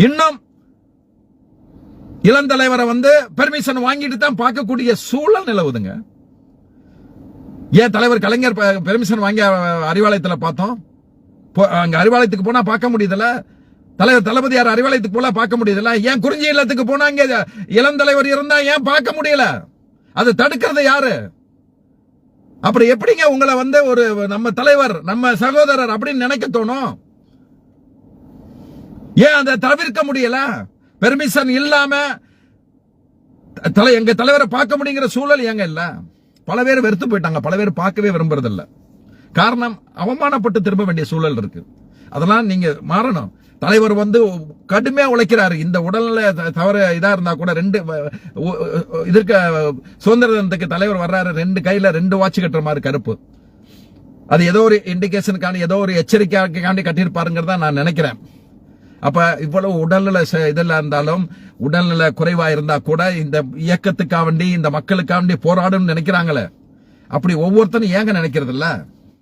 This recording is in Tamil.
இன்னும் இளந்தலைவரை வந்து பெர்மிஷன் வாங்கிட்டு தான் பார்க்கக்கூடிய சூழல் நிலவுதுங்க. ஏன் தலைவர் கலைஞர் பெர்மிஷன் வாங்கி அறிவாலயத்தில் பார்த்தோம். போ- அங்க அறிவாலயத்துக்கு போனா பார்க்க முடியுதுல தலைவர் தளபதியார் அறிவாலயத்துக்கு போல பார்க்க முடியுதுல ஏன் குறிஞ்சி இல்லத்துக்கு போனா அங்கே இளந்தலைவர் இருந்தா ஏன் பார்க்க முடியல? அது தடுக்கிறது யாரு? அப்புறம் எப்படிங்க உங்களை வந்து ஒரு நம்ம தலைவர் நம்ம சகோதரர் அப்படின்னு நினைக்க தோணும்? ஏன் அதை தவிர்க்க முடியல? பெர்மிஷன் இல்லாம த- தலை எங்க தலைவரை பார்க்க முடியுங்கிற சூழல் ஏங்க இல்ல? பல பேர் வெறுத்து போயிட்டாங்க. பல பேர் பார்க்கவே விரும்புறதில்ல. காரணம் அவமானப்பட்டு திரும்ப வேண்டிய சூழல் இருக்கு. அதெல்லாம் நீங்க மாறணும். தலைவர் வந்து கடுமையா உழைக்கிறாரு. இந்த உடல்நிலை த- தவறு இதா இருந்தா கூட ரெண்டு இதற்கு சுதந்திர தினத்துக்கு தலைவர் வர்றாரு. ரெண்டு கையில ரெண்டு வாட்ச் கட்டுற மாதிரி கருப்பு. அது ஏதோ ஒரு இண்டிகேஷனுக்காண்டி ஏதோ ஒரு எச்சரிக்கைக்காண்டி கட்டியிருப்பாருங்கிறதா நான் நினைக்கிறேன். அப்ப இவ்வளவு உடல்நல இதெல்லாம் இருந்தாலும் உடல்நல குறைவா இருந்தா கூட இந்த இயக்கத்துக்காண்டி இந்த மக்களுக்காக வேண்டி போராடும் நினைக்கிறாங்களே. அப்படி ஒவ்வொருத்தரும் ஏங்க நினைக்கிறதில்ல?